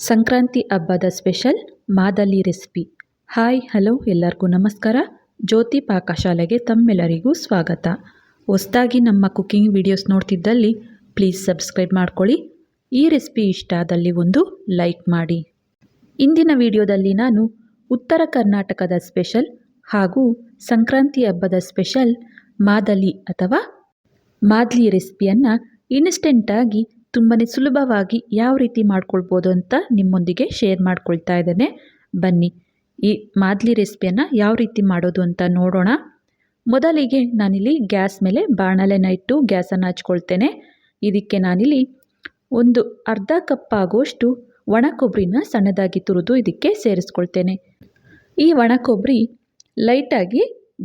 ಸಂಕ್ರಾಂತಿ ಹಬ್ಬದ special madali recipe. Hi, hello, ಎಲ್ಲರಿಗೂ ನಮಸ್ಕಾರ. ಜ್ಯೋತಿ ಪಾಕಶಾಲೆಗೆ ತಮ್ಮೆಲ್ಲರಿಗೂ ಸ್ವಾಗತ. ಹೊಸದಾಗಿ ನಮ್ಮ ಕುಕ್ಕಿಂಗ್ ವಿಡಿಯೋಸ್ ನೋಡ್ತಿದ್ದಲ್ಲಿ ಪ್ಲೀಸ್ ಸಬ್ಸ್ಕ್ರೈಬ್ ಮಾಡ್ಕೊಳ್ಳಿ. ಈ ರೆಸಿಪಿ ಇಷ್ಟ ಆದಲ್ಲಿ ಒಂದು ಲೈಕ್ ಮಾಡಿ. ಇಂದಿನ ವಿಡಿಯೋದಲ್ಲಿ ನಾನು ಉತ್ತರ ಕರ್ನಾಟಕದ ಸ್ಪೆಷಲ್ ಹಾಗೂ ಸಂಕ್ರಾಂತಿ ಹಬ್ಬದ ಸ್ಪೆಷಲ್ ಮಾದಲಿ ಅಥವಾ ಮಾದಲಿ ರೆಸಿಪಿಯನ್ನು ಇನ್ಸ್ಟೆಂಟಾಗಿ ತುಂಬಾ ಸುಲಭವಾಗಿ ಯಾವ ರೀತಿ ಮಾಡ್ಕೊಳ್ಬೋದು ಅಂತ ನಿಮ್ಮೊಂದಿಗೆ ಶೇರ್ ಮಾಡ್ಕೊಳ್ತಾ ಇದ್ದೇನೆ. ಬನ್ನಿ, ಈ ಮಾದಲಿ ರೆಸಿಪಿಯನ್ನು ಯಾವ ರೀತಿ ಮಾಡೋದು ಅಂತ ನೋಡೋಣ. ಮೊದಲಿಗೆ ನಾನಿಲ್ಲಿ ಗ್ಯಾಸ್ ಮೇಲೆ ಬಾಣಲೆನ ಇಟ್ಟು ಗ್ಯಾಸನ್ನು ಹಚ್ಕೊಳ್ತೇನೆ. ಇದಕ್ಕೆ ನಾನಿಲ್ಲಿ ಒಂದು ಅರ್ಧ ಕಪ್ ಆಗುವಷ್ಟು ಒಣ ಕೊಬ್ಬರಿನ ಸಣ್ಣದಾಗಿ ತುರಿದು ಇದಕ್ಕೆ ಸೇರಿಸ್ಕೊಳ್ತೇನೆ. ಈ ಒಣ ಕೊಬ್ಬರಿ ಲೈಟಾಗಿ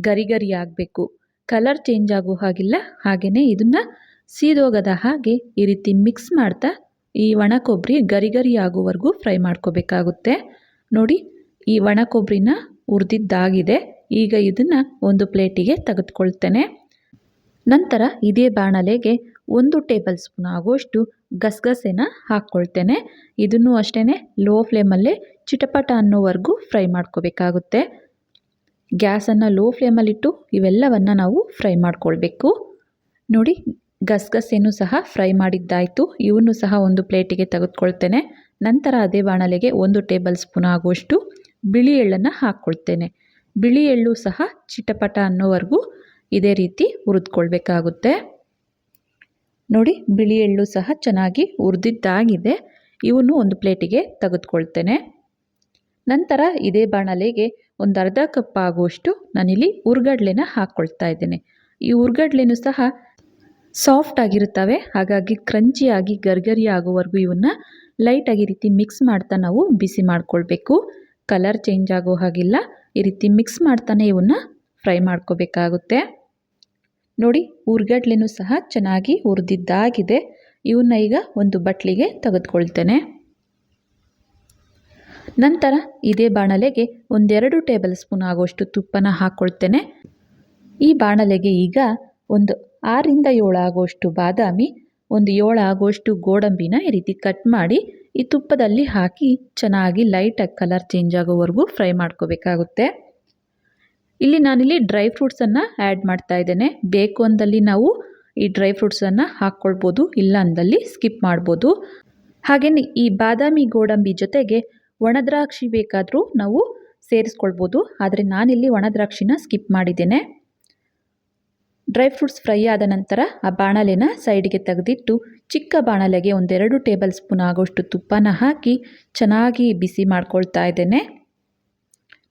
ಗರಿ ಆಗಬೇಕು. ಕಲರ್ ಚೇಂಜ್ ಆಗೋ ಹಾಗಿಲ್ಲ ಹಾಗೆಯೇ ಇದನ್ನು ಸೀದೋಗದ ಹಾಗೆ ಈ ರೀತಿ ಮಿಕ್ಸ್ ಮಾಡ್ತಾ ಈ ಒಣ ಕೊಬ್ಬರಿ ಗರಿ ಗರಿ ಆಗುವವರೆಗೂ ಫ್ರೈ ಮಾಡ್ಕೋಬೇಕಾಗುತ್ತೆ. ನೋಡಿ, ಈ ಒಣ ಕೊಬ್ಬರಿನ ಉರಿದಿದ್ದಾಗಿದೆ ಈಗ ಇದನ್ನು ಒಂದು ಪ್ಲೇಟಿಗೆ ತೆಗೆದುಕೊಳ್ತೇನೆ. ನಂತರ ಇದೇ ಬಾಣಲೆಗೆ ಒಂದು ಟೇಬಲ್ ಸ್ಪೂನ್ ಆಗುವಷ್ಟು ಗಸಗಸೆನ ಹಾಕ್ಕೊಳ್ತೇನೆ. ಇದನ್ನು ಅಷ್ಟೇ ಲೋ ಫ್ಲೇಮಲ್ಲೇ ಚಿಟಪಟ ಅನ್ನೋವರೆಗೂ ಫ್ರೈ ಮಾಡ್ಕೋಬೇಕಾಗುತ್ತೆ. ಗ್ಯಾಸನ್ನು ಲೋ ಫ್ಲೇಮಲ್ಲಿಟ್ಟು ಇವೆಲ್ಲವನ್ನು ನಾವು ಫ್ರೈ ಮಾಡ್ಕೊಳ್ಬೇಕು. ನೋಡಿ ಗಸಗಸೆನೂ ಸಹ ಫ್ರೈ ಮಾಡಿದ್ದಾಯಿತು. ಇವನ್ನು ಸಹ ಒಂದು ಪ್ಲೇಟಿಗೆ ತೆಗೆದುಕೊಳ್ತೇನೆ. ನಂತರ ಅದೇ ಬಾಣಲೆಗೆ ಒಂದು ಟೇಬಲ್ ಸ್ಪೂನ್ ಆಗುವಷ್ಟು ಬಿಳಿ ಎಳ್ಳನ್ನು ಹಾಕ್ಕೊಳ್ತೇನೆ. ಬಿಳಿ ಎಳ್ಳು ಸಹ ಚಿಟಪಟ ಅನ್ನೋವರೆಗೂ ಇದೇ ರೀತಿ ಹುರಿದ್ಕೊಳ್ಬೇಕಾಗುತ್ತೆ. ನೋಡಿ, ಬಿಳಿ ಎಳ್ಳು ಸಹ ಚೆನ್ನಾಗಿ ಹುರಿದಿದ್ದಾಗಿದೆ. ಇವನ್ನು ಒಂದು ಪ್ಲೇಟಿಗೆ ತೆಗೆದುಕೊಳ್ತೇನೆ. ನಂತರ ಇದೇ ಬಾಣಲೆಗೆ ಒಂದು ಅರ್ಧ ಕಪ್ ಆಗುವಷ್ಟು ನಾನಿಲ್ಲಿ ಉರ್ಗಡ್ಲೆನ ಹಾಕ್ಕೊಳ್ತಾ ಇದ್ದೇನೆ. ಈ ಉರ್ಗಡ್ಲೆನೂ ಸಹ ಸಾಫ್ಟ್ ಆಗಿರುತ್ತವೆ. ಹಾಗಾಗಿ ಕ್ರಂಚಿಯಾಗಿ ಗರ್ಗರಿ ಆಗೋವರೆಗೂ ಇವನ್ನ ಲೈಟಾಗಿ ಈ ರೀತಿ ಮಿಕ್ಸ್ ಮಾಡ್ತಾ ನಾವು ಬಿಸಿ ಮಾಡ್ಕೊಳ್ಬೇಕು. ಕಲರ್ ಚೇಂಜ್ ಆಗೋ ಹಾಗಿಲ್ಲ. ಈ ರೀತಿ ಮಿಕ್ಸ್ ಮಾಡ್ತಾನೆ ಇವನ್ನ ಫ್ರೈ ಮಾಡ್ಕೋಬೇಕಾಗುತ್ತೆ. ನೋಡಿ ಉರ್ಗಡ್ಲೆನೂ ಸಹ ಚೆನ್ನಾಗಿ ಹುರಿದಿದ್ದಾಗಿದೆ. ಇವನ್ನ ಈಗ ಒಂದು ಬಟ್ಲಿಗೆ ತೆಗೆದುಕೊಳ್ತೇನೆ. ನಂತರ ಇದೇ ಬಾಣಲೆಗೆ ಒಂದೆರಡು ಟೇಬಲ್ ಸ್ಪೂನ್ ಆಗೋಷ್ಟು ತುಪ್ಪನ ಹಾಕ್ಕೊಳ್ತೇನೆ ಈ ಬಾಣಲೆಗೆ ಈಗ ಒಂದು ಆರಿಂದ ಏಳು ಆಗುವಷ್ಟು ಬಾದಾಮಿ, ಒಂದು ಏಳು ಆಗುವಷ್ಟು ಗೋಡಂಬಿನ ಈ ರೀತಿ ಕಟ್ ಮಾಡಿ ಈ ತುಪ್ಪದಲ್ಲಿ ಹಾಕಿ ಚೆನ್ನಾಗಿ ಲೈಟಾಗಿ ಕಲರ್ ಚೇಂಜ್ ಆಗೋವರೆಗೂ ಫ್ರೈ ಮಾಡ್ಕೋಬೇಕಾಗುತ್ತೆ. ಇಲ್ಲಿ ನಾನಿಲ್ಲಿ ಡ್ರೈ ಫ್ರೂಟ್ಸನ್ನು ಆ್ಯಡ್ ಮಾಡ್ತಾ ಇದ್ದೇನೆ. ಬೇಕು ಅಂದಲ್ಲಿ ನಾವು ಈ ಡ್ರೈ ಫ್ರೂಟ್ಸನ್ನು ಹಾಕ್ಕೊಳ್ಬೋದು, ಇಲ್ಲ ಅಂದಲ್ಲಿ ಸ್ಕಿಪ್ ಮಾಡ್ಬೋದು. ಹಾಗೆಯೇ ಈ ಬಾದಾಮಿ, ಗೋಡಂಬಿ ಜೊತೆಗೆ ಒಣದ್ರಾಕ್ಷಿ ಬೇಕಾದರೂ ನಾವು ಸೇರಿಸ್ಕೊಳ್ಬೋದು. ಆದರೆ ನಾನಿಲ್ಲಿ ಒಣದ್ರಾಕ್ಷಿನ ಸ್ಕಿಪ್ ಮಾಡಿದ್ದೇನೆ. ಡ್ರೈ ಫ್ರೂಟ್ಸ್ ಫ್ರೈ ಆದ ನಂತರ ಆ ಬಾಣಲೆನ ಸೈಡ್ಗೆ ತೆಗೆದಿಟ್ಟು ಚಿಕ್ಕ ಬಾಣಲೆಗೆ ಒಂದೆರಡು ಟೇಬಲ್ ಸ್ಪೂನ್ ಆಗೋಷ್ಟು ತುಪ್ಪನ ಹಾಕಿ ಚೆನ್ನಾಗಿ ಬಿಸಿ ಮಾಡ್ಕೊಳ್ತಾ ಇದ್ದೇನೆ.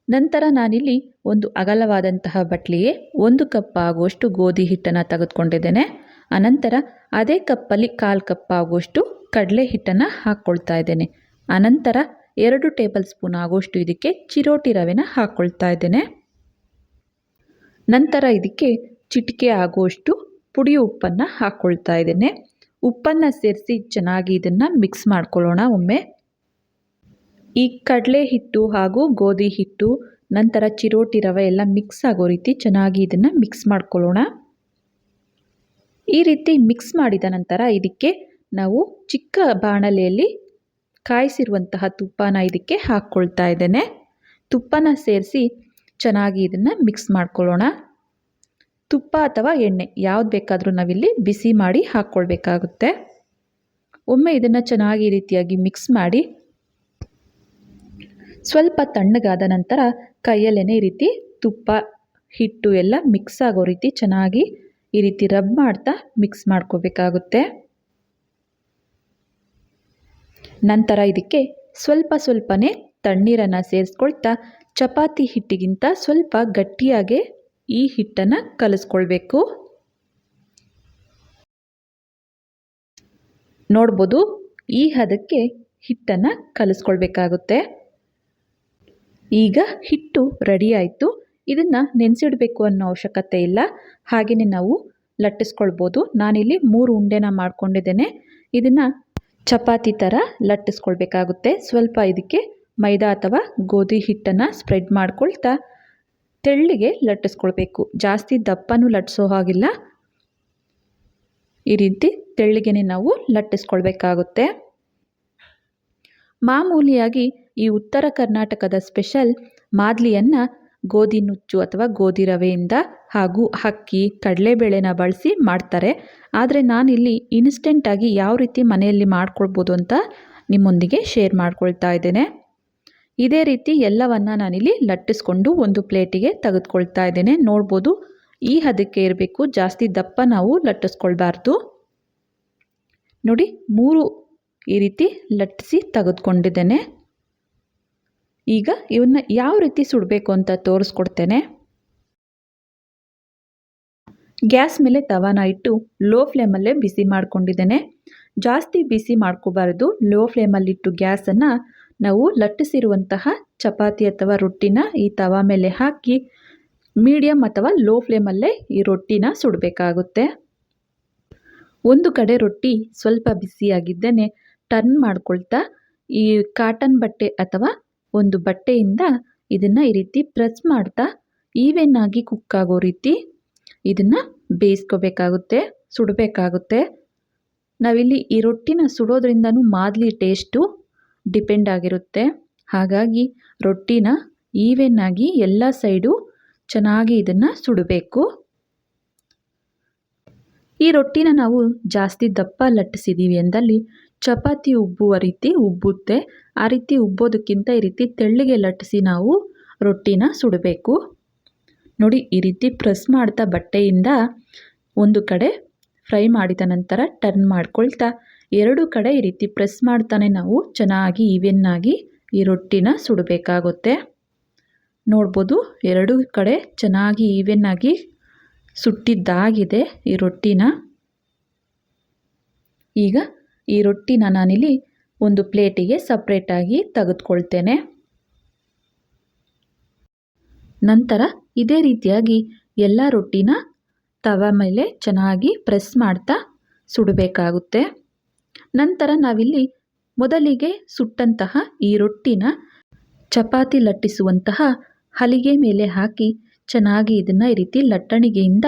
ನಂತರ ನಾನಿಲ್ಲಿ ಒಂದು ಅಗಲವಾದಂತಹ ಬಟ್ಲಿಗೆ ಒಂದು ಕಪ್ ಆಗುವಷ್ಟು ಗೋಧಿ ಹಿಟ್ಟನ್ನು ತೆಗೆದುಕೊಂಡಿದ್ದೇನೆ. ಅನಂತರ ಅದೇ ಕಪ್ಪಲ್ಲಿ ಕಾಲು ಕಪ್ ಆಗುವಷ್ಟು ಕಡಲೆ ಹಿಟ್ಟನ್ನು ಹಾಕ್ಕೊಳ್ತಾ ಇದ್ದೇನೆ. ಅನಂತರ ಎರಡು ಟೇಬಲ್ ಸ್ಪೂನ್ ಆಗುವಷ್ಟು ಇದಕ್ಕೆ ಚಿರೋಟಿ ರವೆನ ಹಾಕ್ಕೊಳ್ತಾ ಇದ್ದೇನೆ. ನಂತರ ಇದಕ್ಕೆ ಚಿಟಿಕೆ ಆಗುವಷ್ಟು ಪುಡಿ ಉಪ್ಪನ್ನು ಹಾಕ್ಕೊಳ್ತಾ ಇದ್ದೇನೆ. ಉಪ್ಪನ್ನು ಸೇರಿಸಿ ಚೆನ್ನಾಗಿ ಇದನ್ನು ಮಿಕ್ಸ್ ಮಾಡ್ಕೊಳ್ಳೋಣ ಒಮ್ಮೆ. ಈ ಕಡಲೆ ಹಿಟ್ಟು ಹಾಗೂ ಗೋಧಿ ಹಿಟ್ಟು, ನಂತರ ಚಿರೋಟಿ ರವೆ ಎಲ್ಲ ಮಿಕ್ಸ್ ಆಗೋ ರೀತಿ ಚೆನ್ನಾಗಿ ಇದನ್ನು ಮಿಕ್ಸ್ ಮಾಡ್ಕೊಳ್ಳೋಣ. ಈ ರೀತಿ ಮಿಕ್ಸ್ ಮಾಡಿದ ನಂತರ ಇದಕ್ಕೆ ನಾವು ಚಿಕ್ಕ ಬಾಣಲೆಯಲ್ಲಿ ಕಾಯಿಸಿರುವಂತಹ ತುಪ್ಪನ ಇದಕ್ಕೆ ಹಾಕ್ಕೊಳ್ತಾ ಇದ್ದೇನೆ. ತುಪ್ಪನ ಸೇರಿಸಿ ಚೆನ್ನಾಗಿ ಇದನ್ನು ಮಿಕ್ಸ್ ಮಾಡ್ಕೊಳ್ಳೋಣ. ತುಪ್ಪ ಅಥವಾ ಎಣ್ಣೆ, ಯಾವ್ದು ಬೇಕಾದರೂ ನಾವಿಲ್ಲಿ ಬಿಸಿ ಮಾಡಿ ಹಾಕ್ಕೊಳ್ಬೇಕಾಗುತ್ತೆ. ಒಮ್ಮೆ ಇದನ್ನು ಚೆನ್ನಾಗಿ ರೀತಿಯಾಗಿ ಮಿಕ್ಸ್ ಮಾಡಿ, ಸ್ವಲ್ಪ ತಣ್ಣಗಾದ ನಂತರ ಕೈಯಲ್ಲೇ ಈ ರೀತಿ ತುಪ್ಪ, ಹಿಟ್ಟು ಎಲ್ಲ ಮಿಕ್ಸ್ ಆಗೋ ರೀತಿ ಚೆನ್ನಾಗಿ ಈ ರೀತಿ ರಬ್ ಮಾಡ್ತಾ ಮಿಕ್ಸ್ ಮಾಡ್ಕೋಬೇಕಾಗುತ್ತೆ. ನಂತರ ಇದಕ್ಕೆ ಸ್ವಲ್ಪ ಸ್ವಲ್ಪನೇ ತಣ್ಣೀರನ್ನು ಸೇರಿಸ್ಕೊಳ್ತಾ, ಚಪಾತಿ ಹಿಟ್ಟಿಗಿಂತ ಸ್ವಲ್ಪ ಗಟ್ಟಿಯಾಗೆ ಈ ಹಿಟ್ಟನ್ನು ಕಲಿಸ್ಕೊಳ್ಬೇಕು. ನೋಡ್ಬೋದು ಈ ಹದಕ್ಕೆ ಹಿಟ್ಟನ್ನು ಕಲಿಸ್ಕೊಳ್ಬೇಕಾಗುತ್ತೆ. ಈಗ ಹಿಟ್ಟು ರೆಡಿ ಆಯಿತು. ಇದನ್ನು ನೆನೆಸಿಡಬೇಕು ಅನ್ನೋ ಅವಶ್ಯಕತೆ ಇಲ್ಲ. ಹಾಗೆಯೇ ನಾವು ಲಟ್ಟಿಸ್ಕೊಳ್ಬೋದು. ನಾನಿಲ್ಲಿ ಮೂರು ಉಂಡೆನ ಮಾಡ್ಕೊಂಡಿದ್ದೇನೆ. ಇದನ್ನು ಚಪಾತಿ ಥರ ಲಟ್ಟಿಸ್ಕೊಳ್ಬೇಕಾಗುತ್ತೆ. ಸ್ವಲ್ಪ ಇದಕ್ಕೆ ಮೈದಾ ಅಥವಾ ಗೋಧಿ ಹಿಟ್ಟನ್ನು ಸ್ಪ್ರೆಡ್ ಮಾಡ್ಕೊಳ್ತಾ ತೆಳ್ಳಿಗೆ ಲಟ್ಟಿಸ್ಕೊಳ್ಬೇಕು. ಜಾಸ್ತಿ ದಪ್ಪನೂ ಲಟ್ಟಿಸೋ ಹಾಗಿಲ್ಲ. ಈ ರೀತಿ ತೆಳ್ಳಿಗೆನೆ ನಾವು ಲಟ್ಟಿಸ್ಕೊಳ್ಬೇಕಾಗುತ್ತೆ. ಮಾಮೂಲಿಯಾಗಿ ಈ ಉತ್ತರ ಕರ್ನಾಟಕದ ಸ್ಪೆಷಲ್ ಮಾದ್ಲಿಯನ್ನು ಗೋಧಿ ನುಚ್ಚು ಅಥವಾ ಗೋಧಿ ರವೆಯಿಂದ ಹಾಗೂ ಅಕ್ಕಿ, ಕಡಲೆಬೇಳೆನ ಬಳಸಿ ಮಾಡ್ತಾರೆ. ಆದರೆ ನಾನಿಲ್ಲಿ ಇನ್ಸ್ಟೆಂಟಾಗಿ ಯಾವ ರೀತಿ ಮನೆಯಲ್ಲಿ ಮಾಡ್ಕೊಳ್ಬೋದು ಅಂತ ನಿಮ್ಮೊಂದಿಗೆ ಶೇರ್ ಮಾಡ್ಕೊಳ್ತಾ ಇದ್ದೇನೆ. ಇದೇ ರೀತಿ ಎಲ್ಲವನ್ನು ನಾನಿಲ್ಲಿ ಲಟ್ಟಿಸ್ಕೊಂಡು ಒಂದು ಪ್ಲೇಟಿಗೆ ತೆಗೆದುಕೊಳ್ತಾ ಇದ್ದೇನೆ. ನೋಡ್ಬೋದು ಈ ಹದಕ್ಕೆ ಇರಬೇಕು ಜಾಸ್ತಿ ದಪ್ಪ ನಾವು ಲಟ್ಟಿಸ್ಕೊಳ್ಬಾರ್ದು. ನೋಡಿ, ಮೂರು ಈ ರೀತಿ ಲಟ್ಟಿಸಿ ತೆಗೆದುಕೊಂಡಿದ್ದೇನೆ. ಈಗ ಇವನ್ನ ಯಾವ ರೀತಿ ಸುಡಬೇಕು ಅಂತ ತೋರಿಸ್ಕೊಡ್ತೇನೆ. ಗ್ಯಾಸ್ ಮೇಲೆ ತವಾನ ಇಟ್ಟು ಲೋ ಫ್ಲೇಮಲ್ಲೇ ಬಿಸಿ ಮಾಡ್ಕೊಂಡಿದ್ದೇನೆ. ಜಾಸ್ತಿ ಬಿಸಿ ಮಾಡ್ಕೋಬಾರ್ದು. ಲೋ ಫ್ಲೇಮಲ್ಲಿಟ್ಟು ಗ್ಯಾಸನ್ನು ನಾವು ಲಟ್ಟಿಸಿರುವಂತಹ ಚಪಾತಿ ಅಥವಾ ರೊಟ್ಟಿನ ಈ ತವಾ ಮೇಲೆ ಹಾಕಿ ಮೀಡಿಯಮ್ ಅಥವಾ ಲೋ ಫ್ಲೇಮಲ್ಲೇ ಈ ರೊಟ್ಟಿನ ಸುಡಬೇಕಾಗುತ್ತೆ. ಒಂದು ಕಡೆ ರೊಟ್ಟಿ ಸ್ವಲ್ಪ ಬಿಸಿಯಾಗಿದ್ದೇನೆ ಟರ್ನ್ ಮಾಡ್ಕೊಳ್ತಾ ಈ ಕಾಟನ್ ಬಟ್ಟೆ ಅಥವಾ ಒಂದು ಬಟ್ಟೆಯಿಂದ ಇದನ್ನು ಈ ರೀತಿ ಪ್ರೆಸ್ ಮಾಡ್ತಾ ಈವೆನ್ ಆಗಿ ಕುಕ್ ಆಗೋ ರೀತಿ ಇದನ್ನು ಬೇಯಿಸ್ಕೋಬೇಕಾಗುತ್ತೆ, ಸುಡಬೇಕಾಗುತ್ತೆ. ನಾವಿಲ್ಲಿ ಈ ರೊಟ್ಟಿನ ಸುಡೋದ್ರಿಂದನೂ ಮಾದಲಿ ಟೇಸ್ಟು ಡಿಪೆಂಡ್ ಆಗಿರುತ್ತೆ. ಹಾಗಾಗಿ ರೊಟ್ಟಿನ ಈವೆನ್ ಆಗಿ ಎಲ್ಲ ಸೈಡು ಚೆನ್ನಾಗಿ ಇದನ್ನು ಸುಡಬೇಕು. ಈ ರೊಟ್ಟಿನ ನಾವು ಜಾಸ್ತಿ ದಪ್ಪ ಲಟ್ಟಿಸಿದ್ದೀವಿ ಅಂದಲ್ಲಿ ಚಪಾತಿ ಉಬ್ಬುವ ರೀತಿ ಉಬ್ಬುತ್ತೆ. ಆ ರೀತಿ ಉಬ್ಬೋದಕ್ಕಿಂತ ಈ ರೀತಿ ತೆಳ್ಳಗೆ ಲಟ್ಟಿಸಿ ನಾವು ರೊಟ್ಟಿನ ಸುಡಬೇಕು. ನೋಡಿ, ಈ ರೀತಿ ಪ್ರೆಸ್ ಮಾಡ್ತಾ ಬಟ್ಟೆಯಿಂದ ಒಂದು ಕಡೆ ಫ್ರೈ ಮಾಡಿದ ನಂತರ ಟರ್ನ್ ಮಾಡ್ಕೊಳ್ತಾ ಎರಡು ಕಡೆ ಈ ರೀತಿ ಪ್ರೆಸ್ ಮಾಡ್ತಾನೆ ನಾವು. ಚೆನ್ನಾಗಿ ಈವೆನ್ನಾಗಿ ಈ ರೊಟ್ಟಿನ ಸುಡಬೇಕಾಗುತ್ತೆ. ನೋಡ್ಬೋದು ಎರಡು ಕಡೆ ಚೆನ್ನಾಗಿ ಈವೆನ್ನಾಗಿ ಸುಟ್ಟಿದ್ದಾಗಿದೆ ಈ ರೊಟ್ಟಿನ. ಈಗ ಈ ರೊಟ್ಟಿನ ನಾನಿಲ್ಲಿ ಒಂದು ಪ್ಲೇಟಿಗೆ ಸಪ್ರೇಟಾಗಿ ತೆಗೆದುಕೊಳ್ತೇನೆ. ನಂತರ ಇದೇ ರೀತಿಯಾಗಿ ಎಲ್ಲ ರೊಟ್ಟಿನ ತವ ಮೇಲೆ ಚೆನ್ನಾಗಿ ಪ್ರೆಸ್ ಮಾಡ್ತಾ ಸುಡಬೇಕಾಗುತ್ತೆ. ನಂತರ ನಾವಿಲ್ಲಿ ಮೊದಲಿಗೆ ಸುಟ್ಟಂತಹ ಈ ರೊಟ್ಟಿನ ಚಪಾತಿ ಲಟ್ಟಿಸುವಂತಹ ಹಲಿಗೆ ಮೇಲೆ ಹಾಕಿ ಚೆನ್ನಾಗಿ ಇದನ್ನು ಈ ರೀತಿ ಲಟ್ಟಣಿಗೆಯಿಂದ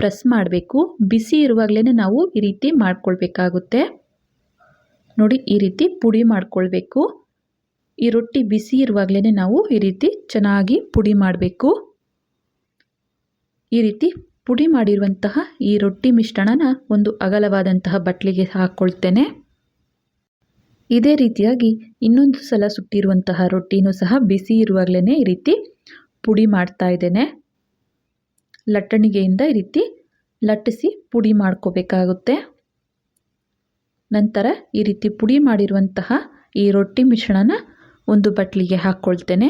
ಪ್ರೆಸ್ ಮಾಡಬೇಕು. ಬಿಸಿ ಇರುವಾಗಲೇ ನಾವು ಈ ರೀತಿ ಮಾಡ್ಕೊಳ್ಬೇಕಾಗುತ್ತೆ. ನೋಡಿ, ಈ ರೀತಿ ಪುಡಿ ಮಾಡಿಕೊಳ್ಬೇಕು. ಈ ರೊಟ್ಟಿ ಬಿಸಿ ಇರುವಾಗಲೇ ನಾವು ಈ ರೀತಿ ಚೆನ್ನಾಗಿ ಪುಡಿ ಮಾಡಬೇಕು. ಈ ರೀತಿ ಪುಡಿ ಮಾಡಿರುವಂತಹ ಈ ರೊಟ್ಟಿ ಮಿಶ್ರಣನ ಒಂದು ಅಗಲವಾದಂತಹ ಬಟ್ಲಿಗೆ ಹಾಕ್ಕೊಳ್ತೇನೆ ಇದೇ ರೀತಿಯಾಗಿ ಇನ್ನೊಂದು ಸಲ ಸುಟ್ಟಿರುವಂತಹ ರೊಟ್ಟಿನೂ ಸಹ ಬಿಸಿ ಇರುವಾಗಲೇ ಈ ರೀತಿ ಪುಡಿ ಮಾಡ್ತಾ ಇದ್ದೇನೆ. ಲಟ್ಟಣಿಗೆಯಿಂದ ಈ ರೀತಿ ಲಟ್ಟಿಸಿ ಪುಡಿ ಮಾಡ್ಕೋಬೇಕಾಗುತ್ತೆ. ನಂತರ ಈ ರೀತಿ ಪುಡಿ ಮಾಡಿರುವಂತಹ ಈ ರೊಟ್ಟಿ ಮಿಶ್ರಣನ ಒಂದು ಬಟ್ಲಿಗೆ ಹಾಕ್ಕೊಳ್ತೇನೆ.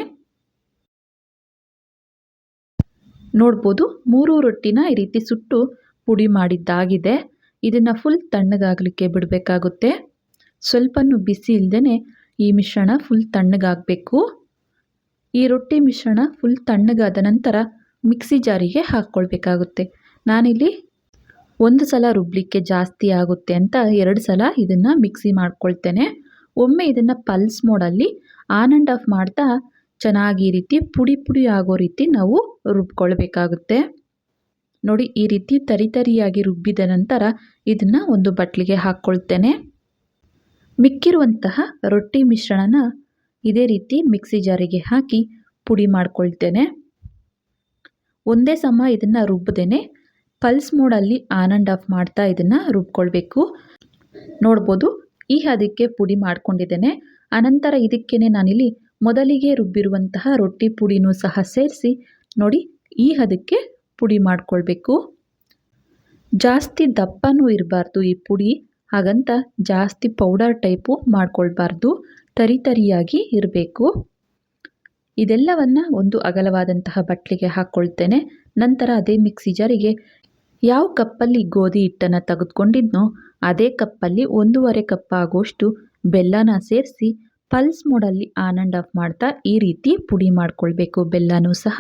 ನೋಡ್ಬೋದು ಮೂರು ರೊಟ್ಟಿನ ಈ ರೀತಿ ಸುಟ್ಟು ಪುಡಿ ಮಾಡಿದ್ದಾಗಿದೆ. ಇದನ್ನು ಫುಲ್ ತಣ್ಣಗಾಗಲಿಕ್ಕೆ ಬಿಡಬೇಕಾಗುತ್ತೆ. ಸ್ವಲ್ಪನೂ ಬಿಸಿ ಇಲ್ಲದೇ ಈ ಮಿಶ್ರಣ ಫುಲ್ ತಣ್ಣಗಾಗಬೇಕು. ಈ ರೊಟ್ಟಿ ಮಿಶ್ರಣ ಫುಲ್ ತಣ್ಣಗಾದ ನಂತರ ಮಿಕ್ಸಿ ಜಾರಿಗೆ ಹಾಕ್ಕೊಳ್ಬೇಕಾಗುತ್ತೆ. ನಾನಿಲ್ಲಿ ಒಂದು ಸಲ ರುಬ್ಬಲಿಕ್ಕೆ ಜಾಸ್ತಿ ಆಗುತ್ತೆ ಅಂತ ಎರಡು ಸಲ ಇದನ್ನು ಮಿಕ್ಸಿ ಮಾಡ್ಕೊಳ್ತೇನೆ. ಒಮ್ಮೆ ಇದನ್ನು ಪಲ್ಸ್ ಮೋಡಲ್ಲಿ ಆನ್ ಆ್ಯಂಡ್ ಆಫ್ ಮಾಡ್ತಾ ಚೆನ್ನಾಗಿ ಈ ರೀತಿ ಪುಡಿ ಪುಡಿ ಆಗೋ ರೀತಿ ನಾವು ರುಬ್ಕೊಳ್ಬೇಕಾಗುತ್ತೆ. ನೋಡಿ ಈ ರೀತಿ ತರಿತರಿಯಾಗಿ ರುಬ್ಬಿದ ನಂತರ ಇದನ್ನು ಒಂದು ಬಟ್ಲಿಗೆ ಹಾಕ್ಕೊಳ್ತೇನೆ. ಮಿಕ್ಕಿರುವಂತಹ ರೊಟ್ಟಿ ಮಿಶ್ರಣನ ಇದೇ ರೀತಿ ಮಿಕ್ಸಿ ಜಾರಿಗೆ ಹಾಕಿ ಪುಡಿ ಮಾಡ್ಕೊಳ್ತೇನೆ. ಒಂದೇ ಸಮ ಇದನ್ನು ರುಬ್ಬದೇನೆ ಪಲ್ಸ್ ಮೋಡಲ್ಲಿ ಆನ್ ಆ್ಯಂಡ್ ಆಫ್ ಮಾಡ್ತಾ ಇದನ್ನು ರುಬ್ಕೊಳ್ಬೇಕು. ನೋಡ್ಬೋದು, ಈ ಹದಕ್ಕೆ ಪುಡಿ ಮಾಡ್ಕೊಂಡಿದ್ದೇನೆ. ಅನಂತರ ಇದಕ್ಕೇ ನಾನಿಲ್ಲಿ ಮೊದಲಿಗೆ ರುಬ್ಬಿರುವಂತಹ ರೊಟ್ಟಿ ಪುಡಿನೂ ಸಹ ಸೇರಿಸಿ ನೋಡಿ, ಈ ಹದಕ್ಕೆ ಪುಡಿ ಮಾಡಿಕೊಳ್ಬೇಕು. ಜಾಸ್ತಿ ದಪ್ಪನೂ ಇರಬಾರ್ದು ಈ ಪುಡಿ. ಹಾಗಂತ ಜಾಸ್ತಿ ಪೌಡರ್ ಟೈಪು ಮಾಡ್ಕೊಳ್ಬಾರ್ದು. ತರಿ ತರಿಯಾಗಿ ಇರಬೇಕು. ಇದೆಲ್ಲವನ್ನು ಒಂದು ಅಗಲವಾದಂತಹ ಬಟ್ಲಿಗೆ ಹಾಕ್ಕೊಳ್ತೇನೆ ನಂತರ ಅದೇ ಮಿಕ್ಸಿ ಜಾರಿಗೆ ಯಾವ ಕಪ್ಪಲ್ಲಿ ಗೋಧಿ ಹಿಟ್ಟನ್ನು ತೆಗೆದುಕೊಂಡಿದ್ನೋ ಅದೇ ಕಪ್ಪಲ್ಲಿ ಒಂದೂವರೆ ಕಪ್ ಆಗುವಷ್ಟು ಬೆಲ್ಲನ ಸೇರಿಸಿ ಪಲ್ಸ್ ಮೋಡಲ್ಲಿ ಆನ್ ಆ್ಯಂಡ್ ಆಫ್ ಮಾಡ್ತಾ ಈ ರೀತಿ ಪುಡಿ ಮಾಡ್ಕೊಳ್ಬೇಕು ಬೆಲ್ಲನೂ ಸಹ.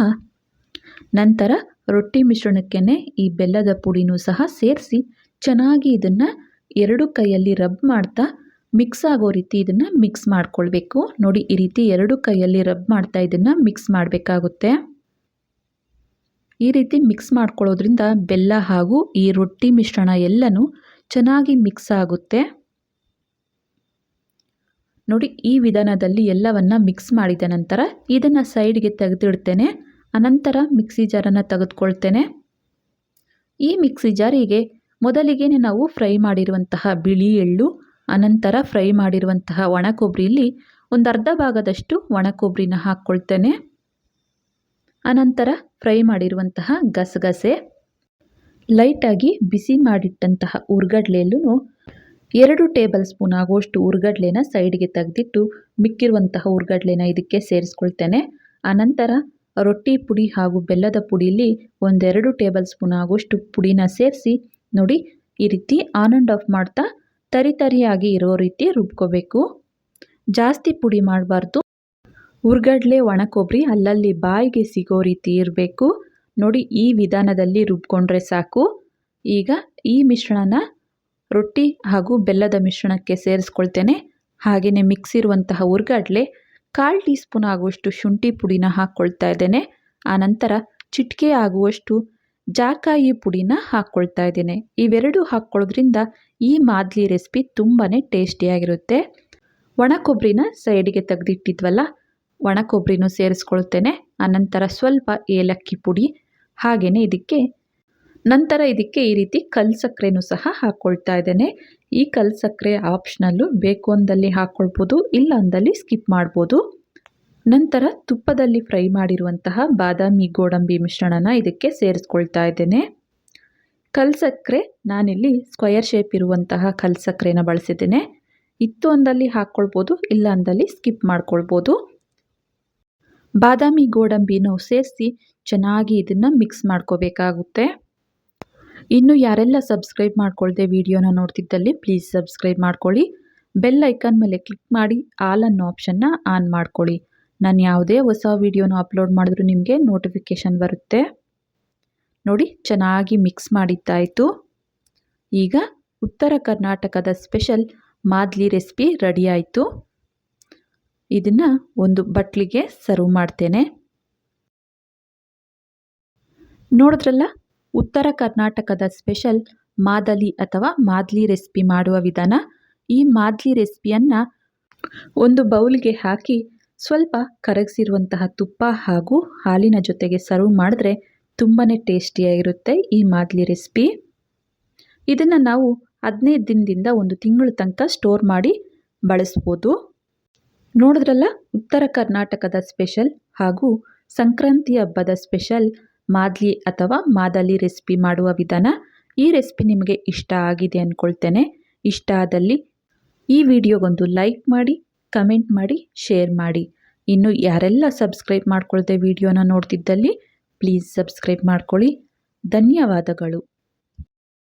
ನಂತರ ರೊಟ್ಟಿ ಮಿಶ್ರಣಕ್ಕೇ ಈ ಬೆಲ್ಲದ ಪುಡಿನೂ ಸಹ ಸೇರಿಸಿ ಚೆನ್ನಾಗಿ ಇದನ್ನು ಎರಡು ಕೈಯಲ್ಲಿ ರಬ್ ಮಾಡ್ತಾ ಮಿಕ್ಸ್ ಆಗೋ ರೀತಿ ಇದನ್ನು ಮಿಕ್ಸ್ ಮಾಡ್ಕೊಳ್ಬೇಕು. ನೋಡಿ, ಈ ರೀತಿ ಎರಡು ಕೈಯಲ್ಲಿ ರಬ್ ಮಾಡ್ತಾ ಇದನ್ನು ಮಿಕ್ಸ್ ಮಾಡಬೇಕಾಗುತ್ತೆ. ಈ ರೀತಿ ಮಿಕ್ಸ್ ಮಾಡ್ಕೊಳ್ಳೋದ್ರಿಂದ ಬೆಲ್ಲ ಹಾಗೂ ಈ ರೊಟ್ಟಿ ಮಿಶ್ರಣ ಎಲ್ಲನೂ ಚೆನ್ನಾಗಿ ಮಿಕ್ಸ್ ಆಗುತ್ತೆ. ನೋಡಿ, ಈ ವಿಧಾನದಲ್ಲಿ ಎಲ್ಲವನ್ನು ಮಿಕ್ಸ್ ಮಾಡಿದ ನಂತರ ಇದನ್ನು ಸೈಡ್ಗೆ ತೆಗೆದಿಡ್ತೇನೆ. ಅನಂತರ ಮಿಕ್ಸಿ ಜಾರನ್ನು ತೆಗೆದುಕೊಳ್ತೇನೆ. ಈ ಮಿಕ್ಸಿ ಜಾರಿಗೆ ಮೊದಲಿಗೆ ನಾವು ಫ್ರೈ ಮಾಡಿರುವಂತಹ ಬಿಳಿ ಎಳ್ಳು, ಅನಂತರ ಫ್ರೈ ಮಾಡಿರುವಂತಹ ಒಣ ಕೊಬ್ಬರಿಯಲ್ಲಿ ಒಂದು ಅರ್ಧ ಭಾಗದಷ್ಟು ಒಣ ಕೊಬ್ಬರಿನ ಹಾಕ್ಕೊಳ್ತೇನೆ ಅನಂತರ ಫ್ರೈ ಮಾಡಿರುವಂತಹ ಗಸಗಸೆ, ಲೈಟಾಗಿ ಬಿಸಿ ಮಾಡಿಟ್ಟಂತಹ ಉರ್ಗಡ್ಲೆಯಲ್ಲೂ ಎರಡು ಟೇಬಲ್ ಸ್ಪೂನ್ ಆಗುವಷ್ಟು ಉರ್ಗಡ್ಲೆನ ಸೈಡ್ಗೆ ತೆಗೆದಿಟ್ಟು ಮಿಕ್ಕಿರುವಂತಹ ಉರ್ಗಡ್ಲೆನ ಇದಕ್ಕೆ ಸೇರಿಸ್ಕೊಳ್ತೇನೆ. ಅನಂತರ ರೊಟ್ಟಿ ಪುಡಿ ಹಾಗೂ ಬೆಲ್ಲದ ಪುಡಿಯಲ್ಲಿ ಒಂದೆರಡು ಟೇಬಲ್ ಸ್ಪೂನ್ ಆಗುವಷ್ಟು ಪುಡಿನ ಸೇರಿಸಿ ನೋಡಿ, ಈ ರೀತಿ ಆನ್ ಆ್ಯಂಡ್ ಆಫ್ ಮಾಡ್ತಾ ತರಿತರಿಯಾಗಿ ಇರೋ ರೀತಿ ರುಬ್ಕೋಬೇಕು. ಜಾಸ್ತಿ ಪುಡಿ ಮಾಡಬಾರ್ದು. ಉರ್ಗಡ್ಲೆ ಒಣ ಕೊಬ್ಬರಿ ಅಲ್ಲಲ್ಲಿ ಬಾಯಿಗೆ ಸಿಗೋ ರೀತಿ ಇರಬೇಕು. ನೋಡಿ, ಈ ವಿಧಾನದಲ್ಲಿ ರುಬ್ಕೊಂಡ್ರೆ ಸಾಕು. ಈಗ ಈ ಮಿಶ್ರಣನ ರೊಟ್ಟಿ ಹಾಗೂ ಬೆಲ್ಲದ ಮಿಶ್ರಣಕ್ಕೆ ಸೇರಿಸ್ಕೊಳ್ತೇನೆ. ಹಾಗೆಯೇ ಮಿಕ್ಸ್ ಇರುವಂತಹ ಉರ್ಗಡ್ಲೆ ಕಾಲು ಟೀ ಸ್ಪೂನ್ ಆಗುವಷ್ಟು ಶುಂಠಿ ಪುಡಿನ ಹಾಕ್ಕೊಳ್ತಾ ಇದ್ದೇನೆ. ಆನಂತರ ಚಿಟಿಕೆ ಆಗುವಷ್ಟು ಜಾಕಾಯಿ ಪುಡಿನ ಹಾಕ್ಕೊಳ್ತಾ ಇದ್ದೀನಿ. ಇವೆರಡು ಹಾಕ್ಕೊಳ್ಳೋದ್ರಿಂದ ಈ ಮಾದಲಿ ರೆಸಿಪಿ ತುಂಬಾ ಟೇಸ್ಟಿಯಾಗಿರುತ್ತೆ. ಒಣ ಕೊಬ್ಬರಿನ ಸೈಡಿಗೆ ತೆಗೆದಿಟ್ಟಿದ್ವಲ್ಲ ಒಣ ಕೊಬ್ಬರಿನೂ ಸೇರಿಸ್ಕೊಳ್ತೇನೆ. ಆನಂತರ ಸ್ವಲ್ಪ ಏಲಕ್ಕಿ ಪುಡಿ ಹಾಗೇ ಇದಕ್ಕೆ ನಂತರ ಇದಕ್ಕೆ ಈ ರೀತಿ ಕಲ್ ಸಕ್ಕರೆನೂ ಸಹ ಹಾಕ್ಕೊಳ್ತಾ ಇದ್ದೇನೆ. ಈ ಕಲ್ ಸಕ್ಕರೆ ಆಪ್ಷನಲ್ಲು ಬೇಕು ಅಂದಲ್ಲಿ ಹಾಕ್ಕೊಳ್ಬೋದು, ಇಲ್ಲ ಅಂದಲ್ಲಿ ಸ್ಕಿಪ್ ಮಾಡ್ಬೋದು. ನಂತರ ತುಪ್ಪದಲ್ಲಿ ಫ್ರೈ ಮಾಡಿರುವಂತಹ ಬಾದಾಮಿ ಗೋಡಂಬಿ ಮಿಶ್ರಣನ ಇದಕ್ಕೆ ಸೇರಿಸ್ಕೊಳ್ತಾ ಇದ್ದೇನೆ. ಕಲ್ಸಕ್ಕರೆ ನಾನಿಲ್ಲಿ ಸ್ಕ್ವಯರ್ ಶೇಪ್ ಇರುವಂತಹ ಕಲ್ಸಕ್ಕರೆನ ಬಳಸಿದ್ದೇನೆ. ಇತ್ತು ಅಂದಲ್ಲಿ ಹಾಕ್ಕೊಳ್ಬೋದು, ಇಲ್ಲ ಅಂದಲ್ಲಿ ಸ್ಕಿಪ್ ಮಾಡ್ಕೊಳ್ಬೋದು. ಬಾದಾಮಿ ಗೋಡಂಬಿನೂ ಸೇರಿಸಿ ಚೆನ್ನಾಗಿ ಇದನ್ನು ಮಿಕ್ಸ್ ಮಾಡ್ಕೋಬೇಕಾಗುತ್ತೆ. ಇನ್ನು ಯಾರೆಲ್ಲ ಸಬ್ಸ್ಕ್ರೈಬ್ ಮಾಡ್ಕೊಳ್ದೆ ವಿಡಿಯೋನ ನೋಡ್ತಿದ್ದಲ್ಲಿ ಪ್ಲೀಸ್ ಸಬ್ಸ್ಕ್ರೈಬ್ ಮಾಡ್ಕೊಳ್ಳಿ. ಬೆಲ್ ಐಕನ್ ಮೇಲೆ ಕ್ಲಿಕ್ ಮಾಡಿ, ಆಲ್ ಅನ್ನೋ ಆಪ್ಷನ್ನ ಆನ್ ಮಾಡ್ಕೊಳ್ಳಿ. ನಾನು ಯಾವುದೇ ಹೊಸ ವಿಡಿಯೋನ ಅಪ್ಲೋಡ್ ಮಾಡಿದ್ರೂ ನಿಮಗೆ ನೋಟಿಫಿಕೇಷನ್ ಬರುತ್ತೆ. ನೋಡಿ, ಚೆನ್ನಾಗಿ ಮಿಕ್ಸ್ ಮಾಡಿದ್ದಾಯಿತು. ಈಗ ಉತ್ತರ ಕರ್ನಾಟಕದ ಸ್ಪೆಷಲ್ ಮಾದ್ಲಿ ರೆಸಿಪಿ ರೆಡಿ ಆಯಿತು ಇದನ್ನು ಒಂದು ಬಟ್ಲಿಗೆ ಸರ್ವ್ ಮಾಡ್ತೇನೆ. ನೋಡಿದ್ರಲ್ಲ, ಉತ್ತರ ಕರ್ನಾಟಕದ ಸ್ಪೆಷಲ್ ಮಾದಲಿ ಅಥವಾ ಮಾದಲಿ ರೆಸಿಪಿ ಮಾಡುವ ವಿಧಾನ. ಈ ಮಾದಲಿ ರೆಸಿಪಿಯನ್ನು ಒಂದು ಬೌಲ್ಗೆ ಹಾಕಿ ಸ್ವಲ್ಪ ಕರಗಿಸಿರುವಂತಹ ತುಪ್ಪ ಹಾಗೂ ಹಾಲಿನ ಜೊತೆಗೆ ಸರ್ವ್ ಮಾಡಿದ್ರೆ ತುಂಬಾ ಟೇಸ್ಟಿಯಾಗಿರುತ್ತೆ ಈ ಮಾದಲಿ ರೆಸಿಪಿ ಇದನ್ನು ನಾವು ಹದಿನೈದು ದಿನದಿಂದ ಒಂದು ತಿಂಗಳ ತನಕ ಸ್ಟೋರ್ ಮಾಡಿ ಬಳಸ್ಬೋದು. ನೋಡಿದ್ರಲ್ಲ, ಉತ್ತರ ಕರ್ನಾಟಕದ ಸ್ಪೆಷಲ್ ಹಾಗೂ ಸಂಕ್ರಾಂತಿ ಹಬ್ಬದ ಸ್ಪೆಷಲ್ ಮಾದಲಿ ಅಥವಾ ಮಾದಲಿ ರೆಸಿಪಿ ಮಾಡುವ ವಿಧಾನ ಈ ರೆಸಿಪಿ ನಿಮಗೆ ಇಷ್ಟ ಆಗಿದೆ ಅಂದ್ಕೊಳ್ತೇನೆ ಇಷ್ಟ ಆದಲ್ಲಿ ಈ ವಿಡಿಯೋಗೊಂದು ಲೈಕ್ ಮಾಡಿ ಕಮೆಂಟ್ ಮಾಡಿ ಶೇರ್ ಮಾಡಿ. ಇನ್ನು ಯಾರೆಲ್ಲ ಸಬ್ಸ್ಕ್ರೈಬ್ ಮಾಡ್ಕೊಳ್ಳದೆ ವಿಡಿಯೋನ ನೋಡ್ತಿದ್ದಲ್ಲಿ ಪ್ಲೀಸ್ ಸಬ್ಸ್ಕ್ರೈಬ್ ಮಾಡ್ಕೊಳ್ಳಿ. ಧನ್ಯವಾದಗಳು.